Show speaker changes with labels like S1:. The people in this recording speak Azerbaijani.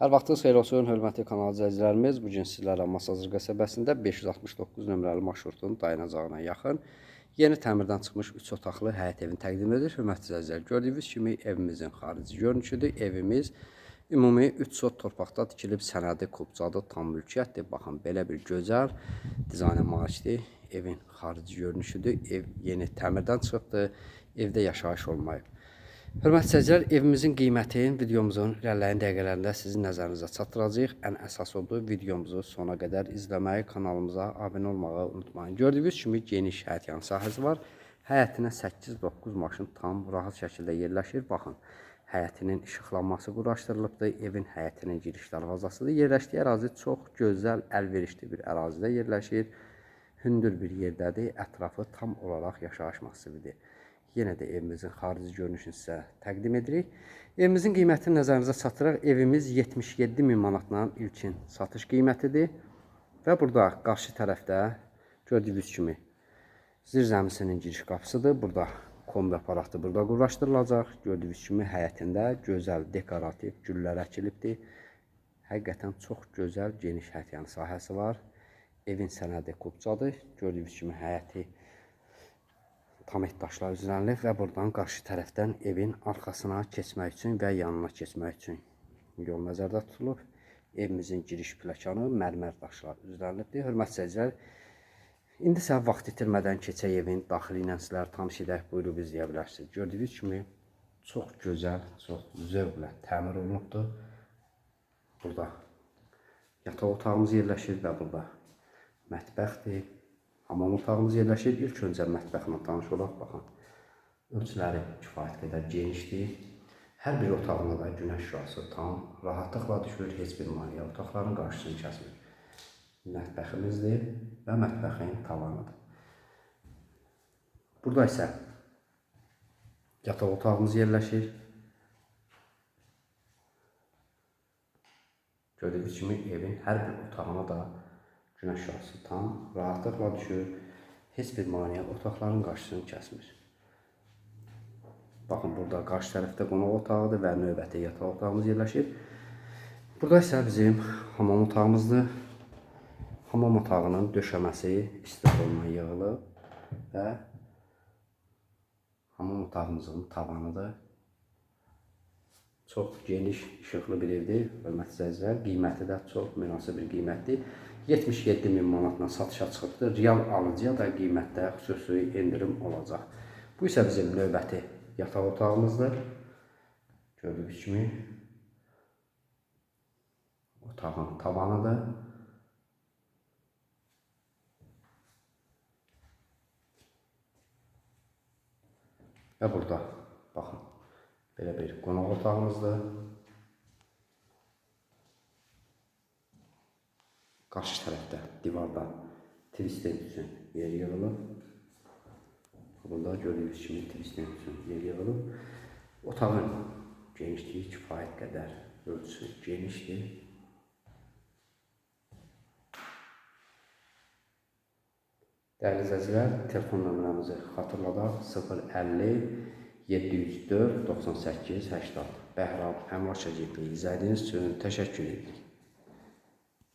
S1: Hər vaxtınız xeyir olsun, hörmətli kanal izləyicilərimiz. Bu gün sizlərlə Masazır qəsəbəsində 569 nömrəli marşrutun dayanacağına yaxın yeni təmirdən çıxmış 3 otaqlı həyət evini təqdim edir. Hörmətli izləyicilər, gördüyünüz kimi evimizin xarici görünüşüdür. Evimiz ümumi 3 sot torpaqda tikilib sənədi kubcadır, tam mülkiyyətdir. Baxın, belə bir gözəl dizayna malikdir. Evin xarici görünüşüdür. Ev yeni təmirdən çıxıbdır. Evdə yaşayış olmayıb. Hörmətli izləyicilər, evimizin qiymətini videomuzun irəliləyən dəqiqələrində sizin nəzərinizə çatdıracağıq. Ən əsas odur videomuzu sona qədər izləməyi, kanalımıza abunə olmağı unutmayın. Gördüyünüz kimi geniş həyətyan sahəsi var. Həyətinə 8-9 maşın tam rahat şəkildə yerləşir. Baxın, həyətinin işıqlanması quraşdırılıbdır. Evin həyətinin giriş darvazasıdır. Yerləşdiyi ərazi çox gözəl, əlverişli bir ərazidə yerləşir. Hündür bir yerdədir. Ətrafı tam olaraq yaşayış massividir. Yenə də evimizin xarici görünüşünü sizə təqdim edirik. Evimizin qiymətini nəzərinizə çatdıraq. Evimiz 77 min manatla ilkin satış qiymətidir. Və burada qarşı tərəfdə gördüyünüz kimi zirzəmisinin giriş qapısıdır. Burada kombi aparatı burada quraşdırılacaq. Gördüyünüz kimi həyətində gözəl dekorativ güllər əkilibdir. Həqiqətən çox gözəl geniş həyətyan sahəsi var. Evin sənədi kubcadır. Gördüyünüz kimi həyəti tam daşlar üzrələnib və buradan qarşı tərəfdən evin arxasına keçmək üçün və yanına keçmək üçün yol nəzərdə tutulub. Evimizin giriş pləkanı mərmər daşlar üzrələnibdir. Hörmətli seyircilər, indi isə vaxt itirmədən keçək evin daxili ilə sizlər tanış edək, buyurub izləyə bilərsiniz. Gördüyünüz kimi çox gözəl, çox zövqlə təmir olunubdur. Burada yataq otağımız yerləşir və burada mətbəxdir. Hamam otağımız yerləşir. İlk öncə mətbəxlə tanış olaq. Baxın, ölçüləri kifayət qədər genişdir. Hər bir otağına da günəş şüası tam rahatlıqla düşür, heç bir maneə otaqların qarşısını kəsmir. Mətbəximizdir və mətbəxin tavanıdır. Burada isə yataq otağımız yerləşir. Gördüyünüz kimi evin hər bir otağına da Günəş şüası tam rahatlıqla düşür. Heç bir maneə otaqların qarşısını kəsmir. Baxın, burada qarşı tərəfdə qonaq otağıdır və növbəti yataq otağımız yerləşir. Burada isə bizim hamam otağımızdır. Hamam otağının döşəməsi istiqoldan yığılıb və hamam otağımızın tavanıdır. Çox geniş, işıqlı bir evdir. Hörmətli izləyicilər, qiyməti də çox münasib bir qiymətdir. 77 min manatla satışa çıxıbdır. Real alıcıya da qiymətdə xüsusi endirim olacaq. Bu isə bizim növbəti yataq otağımızdır. Gördüyünüz kimi otağın tavanıdır. Və burada baxın belə bir qonaq otağımızdır. Qarşı tərəfdə divarda twisten üçün yer yığılıb. Burada gördüyünüz kimi twisten üçün yer yığılıb. Otağın genişliyi kifayət qədər ölçüsü genişdir. Dəyərli izləyicilər, telefon nömrəmizi xatırladaq 050 704 98 80. Bəhram Əmlak Şirkəti izlədiyiniz üçün təşəkkür edirik.